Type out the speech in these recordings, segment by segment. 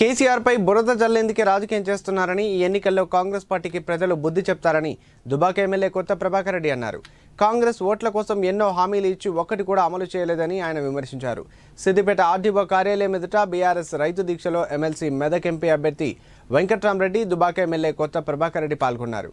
కేసీఆర్పై బురద జల్లేందుకే రాజకీయం చేస్తున్నారని ఈ ఎన్నికల్లో కాంగ్రెస్ పార్టీకి ప్రజలు బుద్ధి చెప్తారని దుబాక ఎమ్మెల్యే కొత్త ప్రభాకర్ రెడ్డి అన్నారు. కాంగ్రెస్ ఓట్ల కోసం ఎన్నో హామీలు ఇచ్చి ఒక్కటి కూడా అమలు చేయలేదని ఆయన విమర్శించారు. సిద్దిపేట ఆర్డీఓ కార్యాలయం ఎదుట బీఆర్ఎస్ రైతు దీక్షలో ఎమ్మెల్సీ మెదక్ ఎంపీ అభ్యర్థి వెంకట్రామరెడ్డి దుబాక ఎమ్మెల్యే కొత్త ప్రభాకర్ రెడ్డి పాల్గొన్నారు.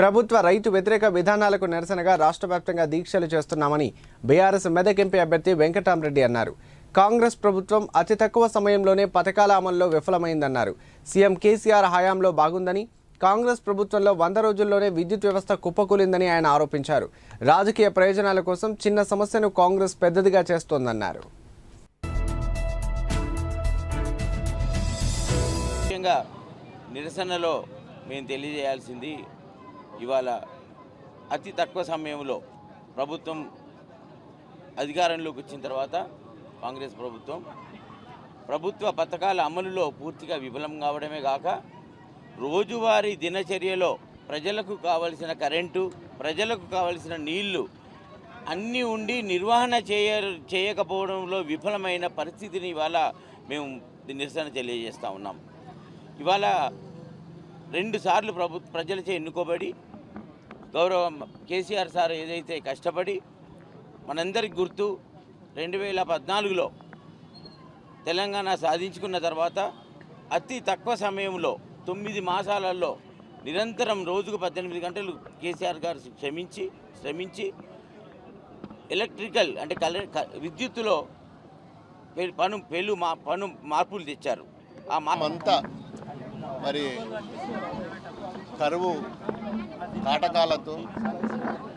ప్రభుత్వ రైతు వ్యతిరేక విధానాలకు నిరసనగా రాష్ట్ర వ్యాప్తంగా దీక్షలు చేస్తున్నామని బీఆర్ఎస్ మెదక్ ఎంపీ అభ్యర్థి వెంకటరామరెడ్డి అన్నారు. కాంగ్రెస్ ప్రభుత్వం అతి తక్కువ సమయంలోనే పథకాల అమల్లో విఫలమైందన్నారు. సీఎం కేసీఆర్ హయాంలో బాగుందని కాంగ్రెస్ ప్రభుత్వంలో వంద రోజుల్లోనే విద్యుత్ వ్యవస్థ కుప్పకూలిందని ఆయన ఆరోపించారు. రాజకీయ ప్రయోజనాల కోసం చిన్న సమస్యను కాంగ్రెస్ పెద్దదిగా చేస్తోందన్నారు. ముఖ్యంగా నిరసనలో మేము తెలియజేయాల్సింది ఇవాళ అతి తక్కువ సమయంలో ప్రభుత్వం అధికారంలోకి వచ్చిన తర్వాత కాంగ్రెస్ ప్రభుత్వం. ప్రభుత్వ పథకాల అమలులో పూర్తిగా విఫలం కావడమే కాక రోజువారీ దినచర్యలో ప్రజలకు కావలసిన కరెంటు ప్రజలకు కావలసిన నీళ్ళు అన్నీ ఉండి నిర్వహణ చేయ చేయకపోవడంలో విఫలమైన పరిస్థితిని ఇవాళ మేము నిరసన తెలియజేస్తూ ఉన్నాం. ఇవాళ రెండుసార్లు ప్రభు ప్రజలచే ఎన్నుకోబడి గౌరవ కేసీఆర్ సార్ ఏదైతే కష్టపడి మనందరికి గుర్తు రెండు వేల పద్నాలుగులో తెలంగాణ సాధించుకున్న తర్వాత అతి తక్కువ సమయంలో తొమ్మిది మాసాలలో నిరంతరం రోజుకు పద్దెనిమిది గంటలు కేసీఆర్ గారు శ్రమించి శ్రమించి ఎలక్ట్రికల్ అంటే కల విద్యుత్తులో పె- పను పెళ్ళు మా పను మార్పులు తెచ్చారు. ఆ మా అంతా మరి కరువు కాటకాలతో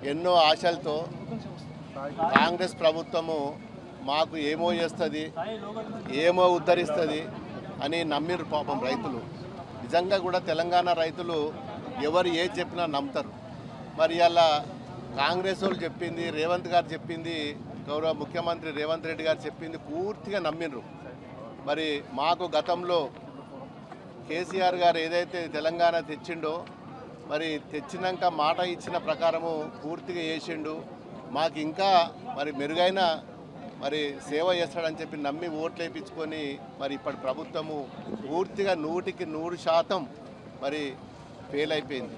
ఎన్నో ఆశలతో కాంగ్రెస్ ప్రభుత్వము మాకు ఏమో చేస్తుంది ఏమో ఉద్ధరిస్తుంది అని నమ్మిరు పాపం రైతులు. నిజంగా కూడా తెలంగాణ రైతులు ఎవరు ఏది చెప్పినా నమ్ముతారు. మరి అలా కాంగ్రెస్ వాళ్ళు చెప్పింది రేవంత్ గారు చెప్పింది గౌరవ ముఖ్యమంత్రి రేవంత్ రెడ్డి గారు చెప్పింది పూర్తిగా నమ్మిండ్రు మరి మాకు గతంలో కేసీఆర్ గారు ఏదైతే తెలంగాణ తెచ్చిండో మరి తెచ్చినాక మాట ఇచ్చిన ప్రకారము పూర్తిగా చేసిండు. మాకు ఇంకా మరి మెరుగైన మరి సేవ చేస్తాడని చెప్పి నమ్మి ఓట్లు వేయించుకొని మరి ఇప్పటి ప్రభుత్వము పూర్తిగా నూటికి నూరు శాతం మరి ఫెయిల్ అయిపోయింది.